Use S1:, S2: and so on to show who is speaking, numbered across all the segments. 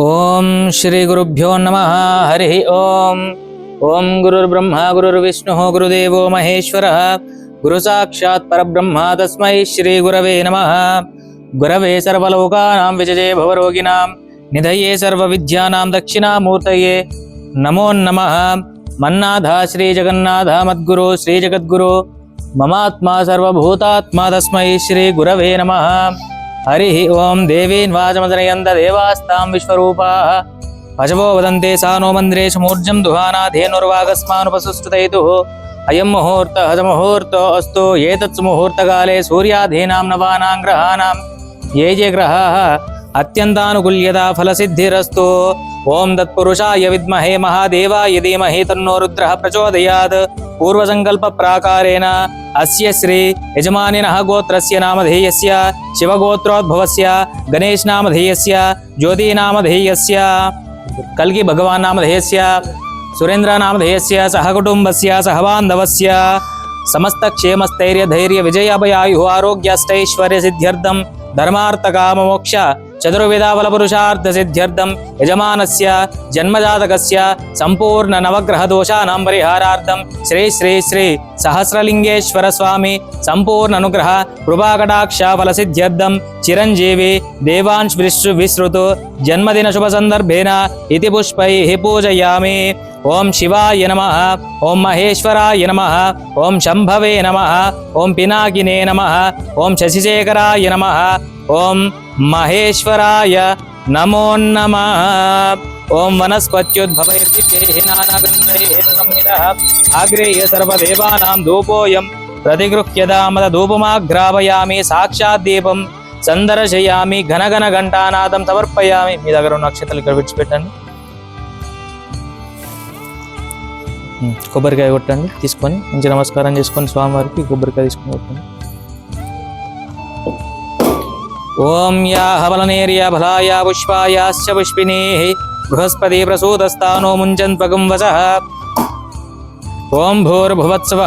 S1: ओम श्री गुरुभ्यो नम, हरि ओम। ओम गुरुर्ब्रह्म, गुरुर्विष्णु, गुरुदेव महेश्वर। गुरु साक्षात् परब्रह्म तस्म श्री गुरव नम। गुरव सर्वोकाना विजये भवरोगिना निधये सर्विद्या दक्षिणा मूर्त नमो। नम मन्नाथ श्रीजगन्नाथ मद्गुरो श्रीजगद्गुरो ममात्मा सर्वभूतात्मा तस्म श्री गुरव नमः। హరి ఓం దేవీన్ వాచమదనయంద దేవాస్తాం విశ్వరూపా పశవో వదంతే సానో మందిరేషు మూర్జం దుహానా ధేనుర్వాగస్మానుపసుష్టతైతు అయం ముహూర్త హజ ముహూర్తో అస్తు ఏతత్సు ముహూర్తకాలే సూర్యాధీనాం నవానాం గ్రహాణం ఏ జే గ్రహాः అత్యంతానుకూల్యత ఫలసిద్ధిరస్తు ఓం తత్పురుషాయ విద్మహే మహాదేవాయ ధీమహి తన్నో రుద్ర ప్రచోదయాత్ पूर्वसङ्कल्प प्राकारेण अस्य श्री यजमानिनः गोत्रस्य नामधेयस्य शिवगोत्रोद्भवस्य से नामधेयस्य ज्योति नामधेयस्य कल्कि भगवान् नामधेयस्य सुरेन्द्र नामधेयस्य सहकुटुम्बस्य सहबान्धवस्य समस्तक्षेमस्थैर्यधैर्यविजयाभयायुः आरोग्याष्टैश्वर्यसिद्ध्यर्थं धर्मार्थकाममोक्ष విజయాభయాయు చతుర్విధావల పురుషార్థ సిద్ధ్యర్థం యజమానస్య జన్మజాతకస్య సంపూర్ణ నవగ్రహ దోషానాం పరిహారార్థం శ్రీ శ్రీ శ్రీ సహస్రలింగేశ్వర స్వామి సంపూర్ణ అనుగ్రహ కృపాకటాక్ష ఫల సిద్ధ్యర్థం చిరంజీవి దేవాంశ్ విశ్రు విశ్రుతు జన్మదిన శుభ సందర్భేన ఇతి పుష్పై పూజయామి. ఓం శివాయ నమ ఓం మహేశ్వరాయ నమ ఓం శంభవే నమ ఓం పినాకినే నమ ఓం శశిశేఖరాయ నమ ఓం మహేశ్వరాయ నమో నమ. ఓం వనస్పత్యుద్భవైర్దివ్యైః ఆగ్రేయ సర్వదేవానాం ధూపోయం ప్రతిగృహ్యదామద ధూపమాగ్రావయామి సాక్షాత్ దీపం సందర్శయామి ఘనఘన ఘంటానాదం సమర్పయామి. మీ దగ్గర ఉన్న నక్షత్రాలు ఇక్కడ విడిచిపెట్టండి. కొబ్బరికాయ కొట్టండి తీసుకొని మంచి నమస్కారం చేసుకొని స్వామివారికి కొబ్బరికాయ తీసుకొని కొట్టండి. ఓం యా హవలనేర్య ఫలాయ పుష్పాయాశ్చ పుష్పినీ బృహస్పతి ప్రసూతస్థానో ముంచన్పగం వస. ఓం భూర్భువత్సవ.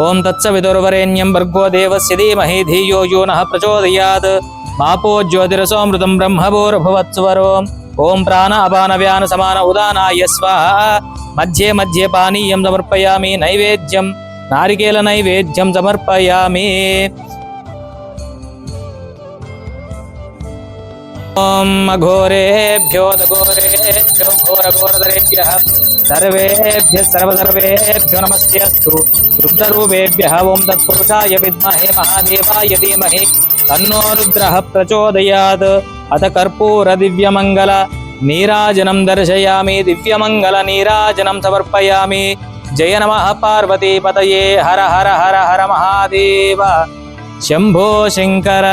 S1: ఓం తత్సవిదుర్వరేణ్యం భర్గో దేవస్య ధీమహి ధియో యో నః ప్రచోదయాత్. మాపో జ్యోతిరసోమృతం బ్రహ్మభూర్భువత్స్వరో. ఓం ప్రాణ అపాన వ్యాన సమాన ఉదానాయ స్వాహ మధ్యే మధ్యే పానీయం సమర్పయామి నైవేద్యం నారికేల నైవేద్యం సమర్పయామి. ఓం అఘోరేభ్యో దఘోరేభ్యో ఘోరఘోరధరేభ్యः. సర్వేభ్యः సర్వసర్వేభ్యో నమస్తే అస్తు. రుద్రరూపేభ్యः. ఓం తత్పురుషాయ విద్మహే మహాదేవాయ ధీమహి. తన్నో రుద్ర ప్రచోదయాత్. అత కర్పూర దివ్యమంగళ నీరాజనం దర్శయామి దివ్యమంగళ నీరాజనం సమర్పయామి. జయ నమః పార్వతీపతయే హర హర హర హర మహాదేవ. శంభో శంకర.